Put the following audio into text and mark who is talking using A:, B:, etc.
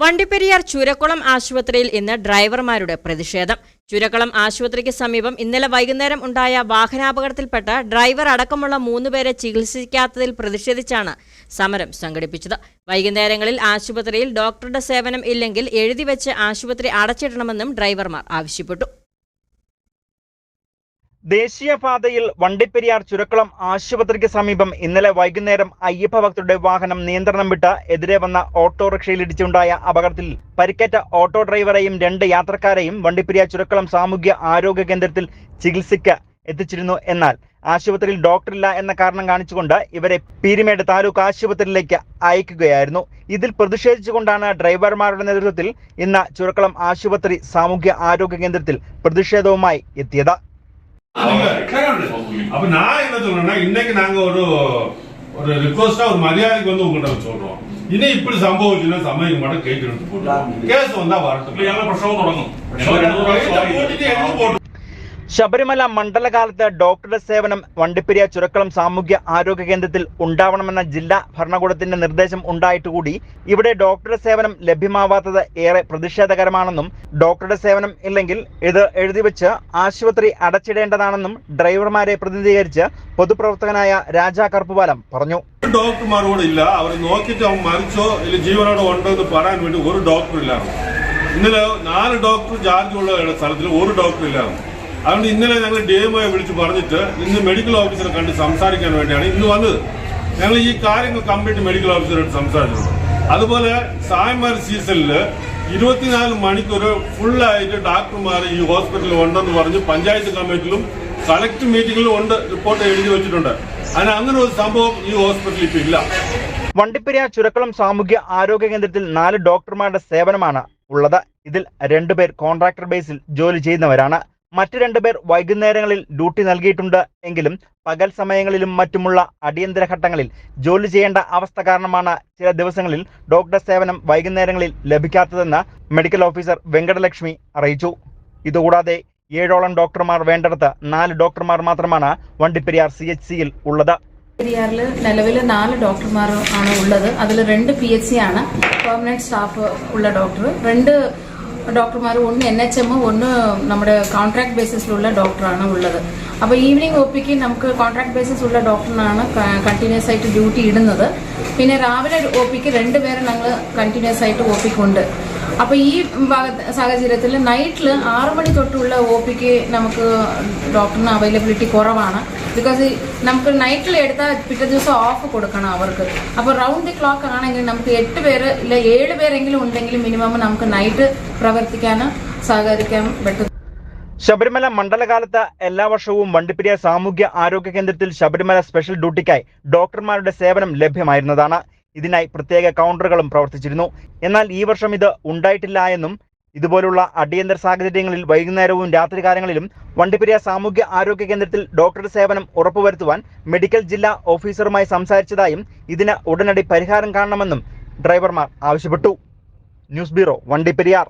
A: വണ്ടിപ്പെരിയാർ ചുരക്കുളം ആശുപത്രിയിൽ ഇന്ന് ഡ്രൈവർമാരുടെ പ്രതിഷേധം. ചുരക്കുളം ആശുപത്രിക്ക് സമീപം ഇന്നലെ വൈകുന്നേരം ഉണ്ടായ വാഹനാപകടത്തിൽപ്പെട്ട ഡ്രൈവർ അടക്കമുള്ള മൂന്നുപേരെ ചികിത്സിക്കാത്തതിൽ പ്രതിഷേധിച്ചാണ് സമരം സംഘടിപ്പിച്ചത്. വൈകുന്നേരങ്ങളിൽ ആശുപത്രിയിൽ ഡോക്ടറുടെ സേവനം ഇല്ലെങ്കിൽ എഴുതിവെച്ച് ആശുപത്രി അടച്ചിടണമെന്നും ഡ്രൈവർമാർ ആവശ്യപ്പെട്ടു.
B: ദേശീയപാതയിൽ വണ്ടിപ്പെരിയാർ ചുരക്കുളം ആശുപത്രിക്ക് സമീപം ഇന്നലെ വൈകുന്നേരം അയ്യപ്പ ഭക്തരുടെ വാഹനം നിയന്ത്രണം വിട്ട് എതിരെ വന്ന ഓട്ടോറിക്ഷയിൽ ഇടിച്ചുണ്ടായ അപകടത്തിൽ പരിക്കേറ്റ ഓട്ടോ ഡ്രൈവറെയും രണ്ട് യാത്രക്കാരെയും വണ്ടിപ്പെരിയാർ ചുരക്കുളം സാമൂഹ്യ ആരോഗ്യ കേന്ദ്രത്തിൽ ചികിത്സയ്ക്ക് എത്തിച്ചിരുന്നു. എന്നാൽ ആശുപത്രിയിൽ ഡോക്ടറില്ല എന്ന കാരണം കാണിച്ചുകൊണ്ട് ഇവരെ പീരിമേട് താലൂക്ക് ആശുപത്രിയിലേക്ക് അയക്കുകയായിരുന്നു. ഇതിൽ പ്രതിഷേധിച്ചുകൊണ്ടാണ് ഡ്രൈവർമാരുടെ നേതൃത്വത്തിൽ ഇന്ന് ചുരക്കുളം ആശുപത്രി സാമൂഹ്യ ആരോഗ്യ കേന്ദ്രത്തിൽ പ്രതിഷേധവുമായി എത്തിയത്.
C: அப்ப நான் என்ன சொல்றேன்னா இன்னைக்கு நாங்க ஒரு ஒரு ரிக்வஸ்டா ஒரு மரியாதைக்கு வந்து உங்கள்கிட்ட சொல்றோம். இன்னும் இப்படி சம்பவிச்சுன்னா
D: சமயம் மட்டும் கேட்டு கேஸ் வந்தா வரட்டும்.
C: எல்லாம் பிரச்சனை தொடங்கும்
B: ശബരിമല മണ്ഡലകാലത്ത് ഡോക്ടറുടെ സേവനം വണ്ടിപ്പെരിയ ചുരക്കളം സാമൂഹ്യ ആരോഗ്യ കേന്ദ്രത്തിൽ ഉണ്ടാവണമെന്ന ജില്ലാ ഭരണകൂടത്തിന്റെ നിർദ്ദേശം ഉണ്ടായിട്ടുകൂടി. ഇവിടെ ഡോക്ടറുടെ സേവനം ലഭ്യമാവാത്തത് ഏറെ പ്രതിഷേധകരമാണെന്നും ഡോക്ടറുടെ സേവനം ഇല്ലെങ്കിൽ ഇത് എഴുതിവെച്ച് ആശുപത്രി അടച്ചിടേണ്ടതാണെന്നും ഡ്രൈവർമാരെ പ്രതിനിധീകരിച്ച് പൊതുപ്രവർത്തകനായ രാജാ കറുപ്പുപാലം പറഞ്ഞു.
C: ഡോക്ടർമാരോട് ഇല്ല. അവർ നോക്കിയിട്ട് അവൻ മരിച്ചോ ഇല്ല ജീവനോട് ഉണ്ടോ എന്ന് പറയാൻ വേണ്ടി ഒരു ഡോക്ടർ ഇല്ലായിരുന്നു. ഇന്നലെ നാല് ഡോക്ടർ ചാർജ് ഉള്ള സ്ഥലത്തിൽ ഒരു ഡോക്ടർ ഇല്ലായിരുന്നു. അതുകൊണ്ട് ഇന്നലെ ഞങ്ങൾ ഡി എം വിളിച്ച് പറഞ്ഞിട്ട് ഇന്ന് മെഡിക്കൽ ഓഫീസറെ കണ്ട് സംസാരിക്കാൻ വേണ്ടിയാണ് ഇന്ന് വന്നത്. ഞങ്ങൾ ഈ കാര്യങ്ങൾ കംപ്ലീറ്റ് മെഡിക്കൽ ഓഫീസറായിട്ട് സംസാരിച്ചിട്ടുണ്ട്. അതുപോലെ സായന്മാർ സീസണിൽ ഇരുപത്തിനാല് മണിക്കൂർ ഫുള്ളായിട്ട് ഡോക്ടർമാർ ഈ ഹോസ്പിറ്റലിൽ ഉണ്ടെന്ന് പറഞ്ഞ് പഞ്ചായത്ത് കമ്മിറ്റിയിലും കളക്ട് മീറ്റിംഗിലും ഉണ്ട് റിപ്പോർട്ട് എഴുതി വെച്ചിട്ടുണ്ട്. അതിന് അങ്ങനെ ഒരു സംഭവം ഈ ഹോസ്പിറ്റലിൽ ഇപ്പൊ ഇല്ല.
B: വണ്ടിപ്പെരിയാർ ചുരക്കുളം സാമൂഹ്യ ആരോഗ്യ കേന്ദ്രത്തിൽ നാല് ഡോക്ടർമാരുടെ സേവനമാണ് ഉള്ളത്. ഇതിൽ രണ്ടുപേർ കോൺട്രാക്ടർ ബേസിൽ ജോലി ചെയ്യുന്നവരാണ്. മറ്റു രണ്ടുപേർ വൈകുന്നേരങ്ങളിൽ ഡ്യൂട്ടി നൽകിയിട്ടുണ്ട് എങ്കിലും പകൽ സമയങ്ങളിലും മറ്റുമുള്ള അടിയന്തര ഘട്ടങ്ങളിൽ ജോലി ചെയ്യേണ്ട അവസ്ഥ കാരണമാണ് ചില ദിവസങ്ങളിൽ ഡോക്ടർ സേവനം വൈകുന്നേരങ്ങളിൽ ലഭിക്കാത്തതെന്ന് മെഡിക്കൽ ഓഫീസർ വെങ്കടലക്ഷ്മി അറിയിച്ചു. ഇതുകൂടാതെ ഏഴോളം ഡോക്ടർമാർ വേണ്ടടുത്ത് നാല് ഡോക്ടർമാർ മാത്രമാണ് വണ്ടിപ്പെരിയാർ സി എച്ച് സിയിൽ ഉള്ളത്.
E: പെരിയാറിൽ നിലവിൽ നാല് ഡോക്ടർമാർ ആണ് ഉള്ളത്. അതിൽ രണ്ട് പി എച്ച് സി ആണ്. പെർമനന്റ് സ്റ്റാഫ് ഉള്ള ഡോക്ടർ. രണ്ട് ഡോക്ടർമാർ ഒന്ന് എൻ എച്ച് എം ഒന്ന് നമ്മുടെ കോൺട്രാക്ട് ബേസിസിലുള്ള ഡോക്ടറാണ് ഉള്ളത്. അപ്പോൾ ഈവനിങ് ഒ നമുക്ക് കോൺട്രാക്ട് ബേസിസ് ഉള്ള ഡോക്ടറിനാണ് കണ്ടിന്യൂസ് ആയിട്ട് ഡ്യൂട്ടി ഇടുന്നത്. പിന്നെ രാവിലെ ഒ പിക്ക് രണ്ടുപേരെ ഞങ്ങൾ കണ്ടിന്യൂസ് ആയിട്ട് ഒ അപ്പോൾ ഈ സാഹചര്യത്തിൽ നൈറ്റിൽ ആറു മണി തൊട്ടുള്ള ഒ പിക്ക് നമുക്ക് ഡോക്ടറിന് അവൈലബിലിറ്റി കുറവാണ്. ബിക്കോസ് നമുക്ക് നൈറ്റിൽ എടുത്താൽ പിറ്റേ ദിവസം ഓഫ് കൊടുക്കണം അവർക്ക്. അപ്പോൾ റൗണ്ട് ദി ക്ലോക്ക് ആണെങ്കിൽ നമുക്ക് എട്ട് പേര് ഇല്ല ഏഴ് പേരെങ്കിലും ഉണ്ടെങ്കിൽ മിനിമം നമുക്ക് നൈറ്റ് പ്രവർത്തിക്കാൻ സഹകരിക്കാൻ പറ്റും.
B: ശബരിമല മണ്ഡലകാലത്ത് എല്ലാ വർഷവും വണ്ടിപ്പെരിയ സാമൂഹ്യ ആരോഗ്യ കേന്ദ്രത്തിൽ ശബരിമല സ്പെഷ്യൽ ഡ്യൂട്ടിക്കായി ഡോക്ടർമാരുടെ സേവനം ലഭ്യമായിരുന്നതാണ്. ഇതിനായി പ്രത്യേക കൗണ്ടറുകളും പ്രവർത്തിച്ചിരുന്നു. എന്നാൽ ഈ വർഷം ഇത് ഉണ്ടായിട്ടില്ല എന്നും ഇതുപോലുള്ള അടിയന്തര സാഹചര്യങ്ങളിൽ വൈകുന്നേരവും രാത്രികാലങ്ങളിലും വണ്ടിപ്പെരിയ സാമൂഹ്യ ആരോഗ്യ കേന്ദ്രത്തിൽ ഡോക്ടറുടെ സേവനം ഉറപ്പുവരുത്തുവാൻ മെഡിക്കൽ ജില്ലാ ഓഫീസറുമായി സംസാരിച്ചതായും ഇതിന് ഉടനടി പരിഹാരം കാണണമെന്നും ഡ്രൈവർമാർ ആവശ്യപ്പെട്ടു. News bureau Vandiperiyar.